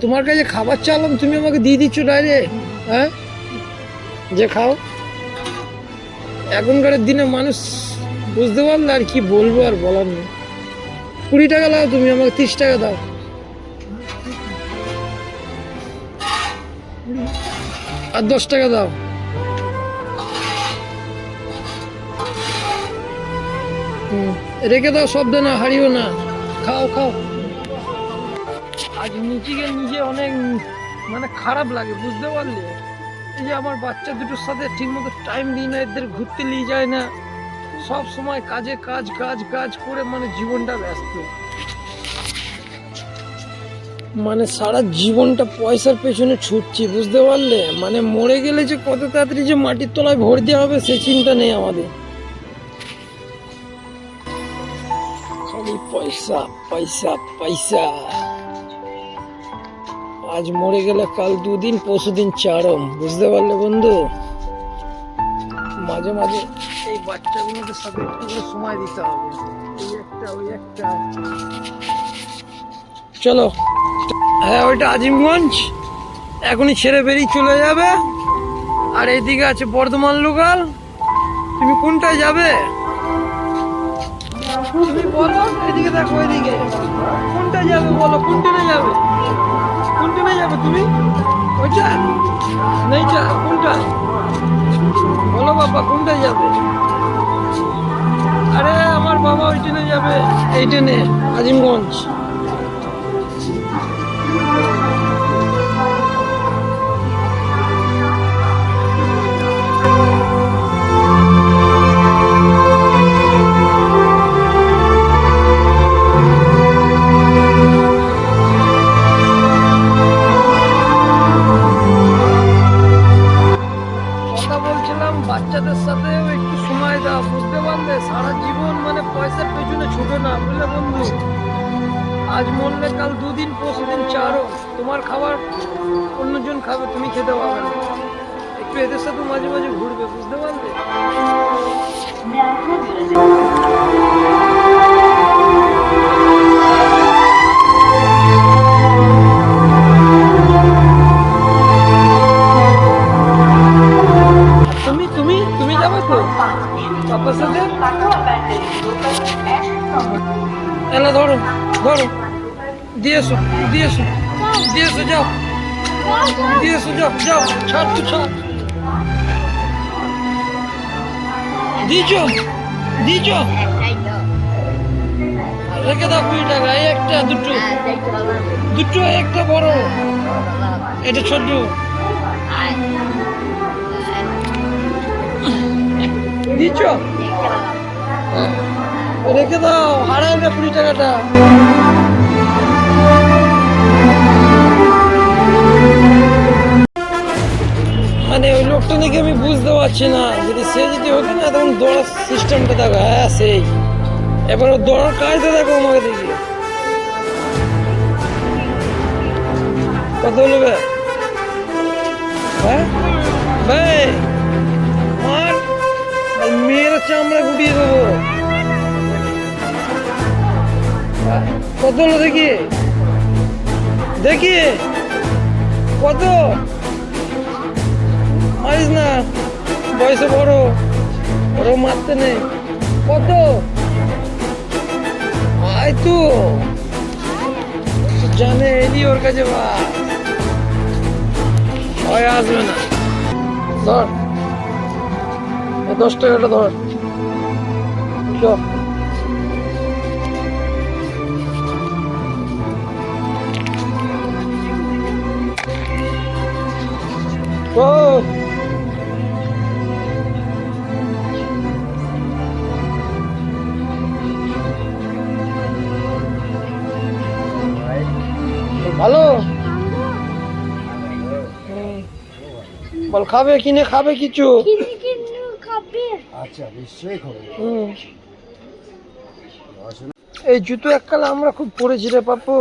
তোমার কাছে খাবার চালাম, তুমি আমাকে দিয়ে দিচ্ছ ডাইরেক্ট হ্যাঁ? যে খাও। এখনকার দিনে মানুষ বুঝতে পারলে আর কি বলব আর বলার নেই। কুড়ি টাকা দাও তুমি, আমাকে তিরিশ টাকা দাও। আর দশ টাকা দাও। রেখে দাও শব্দ না হারিও না। খাও খাও। আজ নিজেকে নিজে অনেক মানে খারাপ লাগে, বুঝতে পারলে? এই যে আমার বাচ্চা দুটোর সাথে ঠিকমতো টাইম দিই না, এদের ঘুরতে নিয়ে যায় না। সব সময় কাজে কাজ কাজ কাজ করে মানে জীবনটা ব্যস্ত। মানে সারা জীবনটা পয়সার পেছনে ছুটছি, বুঝতে পারলে? মানে মরে গেলে যে কত তাড়াতাড়ি যে মাটির তলায় ভর দেওয়া হবে, সে চিন্তা নেই আমাদের। খালি পয়সা পয়সা পয়সা। আজ মরে গেলে কাল দুদিন পরশু দিন চারম। বুঝতে পারলে বন্ধু? মাঝে মাঝে এই বাচ্চাগুলোদের সাথে একটু করে সময় দিতে হবে। চলো। হ্যাঁ ওইটা আজিমগঞ্জ। এখনই ছেড়ে বেরিয়ে চলে যাবে। আর এইদিকে আছে বর্ধমান লোকাল। তুমি কোনটায় যাবে? তুমি বলো এদিকে দেখো এদিকে কোনটা যাবে বলো? কোনটা যাবে? কোনটা যাবে তুমি? ওইটা? নেইটা কোনটা? বলো বাবা, কোনটা যাবে? আরে, আমার বাবা ওই ট্রেনে যাবে, এই ট্রেনে, আজিমগঞ্জ। সারা জীবন মানে পয়সার পেছনে ছোট না বুঝলে বন্ধু। আজ মরলে কাল দুদিন পরশু দিন চারও তোমার খাবার অন্যজন খাবে, তুমি খেতে পারবে না। একটু এদের সাথে মাঝে মাঝে ঘুরবে, বুঝতে পারলে? যাবে তো? সাথে? এলা ধরো ধরো। দিয়ে এসো দিয়ে এসো দিয়ে এসো, যাও। দিয়ে এসো, যাও যাও ছাড় তো। ছাড় দিয়েছ দিয়েছ রেখে দাও কুড়ি টাকা, এই একটা, দুটো। দুটো একটা বড়। এটা ছোট। দিয়েছ রেখে দাও হারাই না কুড়ি টাকাটা। মানে ওই লোকটা নাকি আমি বুঝতে পারছি না। যদি সে যদি হতো না, তখন দৌড়ার সিস্টেমটা দেখো। হ্যাঁ সেই। এবার দৌড়ার কাজটা দেখো আমাকে দেখি। কত হলো হ্যাঁ? ভাই মেয়ের চামড়া গুটিয়ে দেবো। কত হলো দেখি? দেখি। কত? মারিস না, বয়সে বড়। ওরও মারতে নেই। কত? আয় তো। জানে এলি ওর কাছে বা। ভয় আসবে না। ধর। দশ টাকাটা ধর। ভালো। বল খাবে কিনে খাবে কিছু? আচ্ছা নিশ্চয়ই খবর। এই জুতো এককালে আমরা খুব পরেছি রে পাপু